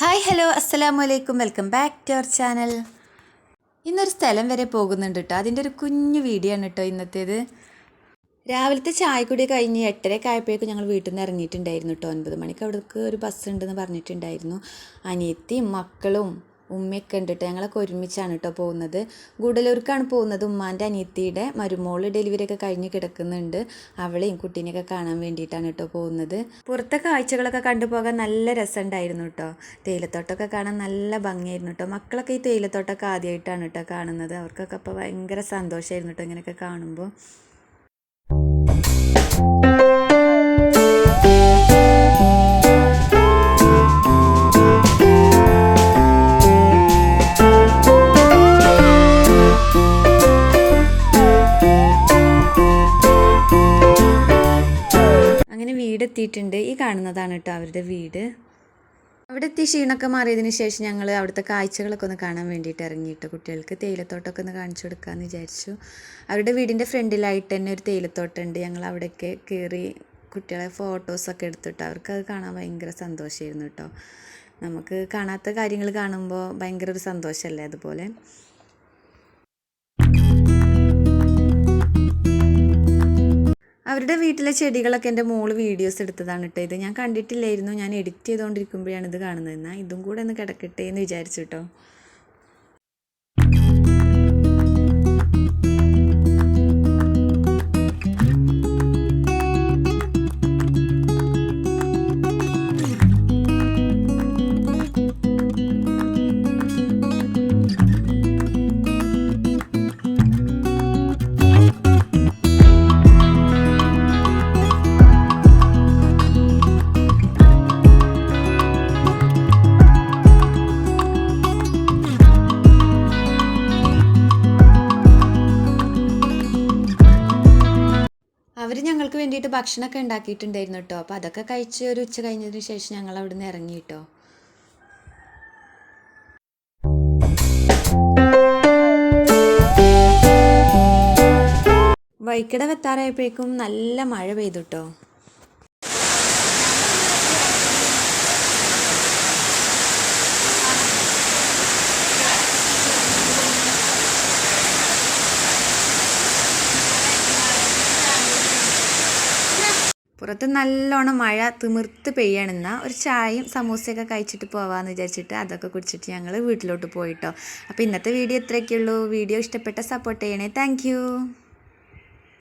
Hi hello അസ്സലാമു അലൈക്കും welcome back to our channel. ഇന്നൊരു സ്ഥലം വരെ പോകുന്നുണ്ട് കേട്ടോ അതിന്റെ ഒരു കുഞ്ഞു വീഡിയോ ആണ് കേട്ടോ ഇന്നത്തേത്. രാവിലത്തെ ചായക്കുടി കഴിഞ്ഞ് എട്ടരയൊക്കെ ആയപ്പോഴേക്കും ഞങ്ങൾ വീട്ടിൽ നിന്ന് ഇറങ്ങിയിട്ടുണ്ടായിരുന്നു കേട്ടോ ഒൻപത് മണിക്ക് അവിടേക്ക് ഒരു ബസ് ഉണ്ടെന്ന് പറഞ്ഞിട്ടുണ്ടായിരുന്നു. അനിയത്തിയും മക്കളും ഉമ്മയൊക്കെ ഉണ്ട് കേട്ടോ ഞങ്ങളൊക്കെ ഒരുമിച്ചാണ് കേട്ടോ പോകുന്നത്. ഗുഡലൂർക്കാണ് പോകുന്നത് ഉമ്മാന്റെ അനിയത്തിയുടെ മരുമോൾ ഡെലിവറി ഒക്കെ കഴിഞ്ഞ് കിടക്കുന്നുണ്ട്. അവളെയും കുട്ടീനെയൊക്കെ കാണാൻ വേണ്ടിയിട്ടാണ് കേട്ടോ പോകുന്നത്. പുറത്തെ കാഴ്ചകളൊക്കെ കണ്ടുപോകാൻ നല്ല രസമുണ്ടായിരുന്നു കേട്ടോ തേയിലത്തോട്ടമൊക്കെ കാണാൻ നല്ല ഭംഗിയായിരുന്നു കേട്ടോ മക്കളൊക്കെ ഈ തേയിലത്തോട്ടമൊക്കെ ആദ്യമായിട്ടാണ് കേട്ടോ കാണുന്നത്. അവർക്കൊക്കെ അപ്പോൾ ഭയങ്കര സന്തോഷമായിരുന്നു കേട്ടോ ഇങ്ങനെയൊക്കെ കാണുമ്പോൾ. അങ്ങനെ വീടെത്തിയിട്ടുണ്ട് ഈ കാണുന്നതാണ് കേട്ടോ അവരുടെ വീട്. അവിടെ എത്തി ക്ഷീണമൊക്കെ മാറിയതിന് ശേഷം ഞങ്ങൾ അവിടുത്തെ കാഴ്ചകളൊക്കെ ഒന്ന് കാണാൻ വേണ്ടിയിട്ട് ഇറങ്ങിയിട്ട്. കുട്ടികൾക്ക് തേയിലത്തോട്ടമൊക്കെ ഒന്ന് കാണിച്ചു കൊടുക്കാമെന്ന് വിചാരിച്ചു. അവരുടെ വീടിന്റെ ഫ്രണ്ടിലായിട്ട് തന്നെ ഒരു തേയിലത്തോട്ടമുണ്ട്. ഞങ്ങൾ അവിടെയൊക്കെ കയറി കുട്ടികളെ ഫോട്ടോസൊക്കെ എടുത്തിട്ട്. അവർക്ക് അത് കാണാൻ ഭയങ്കര സന്തോഷമായിരുന്നു കേട്ടോ. നമുക്ക് കാണാത്ത കാര്യങ്ങൾ കാണുമ്പോൾ ഭയങ്കര ഒരു സന്തോഷമല്ലേ അതുപോലെ? അവരുടെ വീട്ടിലെ ചെടികളൊക്കെ എന്റെ മോൾ വീഡിയോസ് എടുത്തതാണ് കേട്ടോ. ഇത് ഞാൻ കണ്ടിട്ടില്ലായിരുന്നു. ഞാൻ എഡിറ്റ് ചെയ്തുകൊണ്ടിരിക്കുമ്പോഴാണ് ഇത് കാണുന്നത്. എന്നാൽ ഇതും കൂടെ ഒന്ന് കിടക്കട്ടെ എന്ന് വിചാരിച്ചു കേട്ടോ. ഞങ്ങൾക്ക് വേണ്ടിയിട്ട് ഭക്ഷണമൊക്കെ ഉണ്ടാക്കിയിട്ടുണ്ടായിരുന്നു കേട്ടോ അപ്പോൾ അതൊക്കെ കഴിച്ച് ഒരു ഉച്ച കഴിഞ്ഞതിന് ശേഷം ഞങ്ങൾ അവിടെ നിന്ന് ഇറങ്ങി കേട്ടോ വൈക്കിട വെത്താറായപ്പോഴേക്കും നല്ല മഴ പെയ്തു കേട്ടോ പുറത്ത് നല്ലോണം മഴ തിമിർത്ത് പെയ്യണമെന്ന ഒരു ചായയും സമൂസയൊക്കെ കഴിച്ചിട്ട് പോവാമെന്ന് വിചാരിച്ചിട്ട് അതൊക്കെ കുടിച്ചിട്ട് ഞങ്ങൾ വീട്ടിലോട്ട് പോയിട്ടോ. അപ്പോൾ ഇന്നത്തെ വീഡിയോ ഇത്രയൊക്കെയുള്ളൂ. വീഡിയോ ഇഷ്ടപ്പെട്ട സപ്പോർട്ട് ചെയ്യണേ. താങ്ക്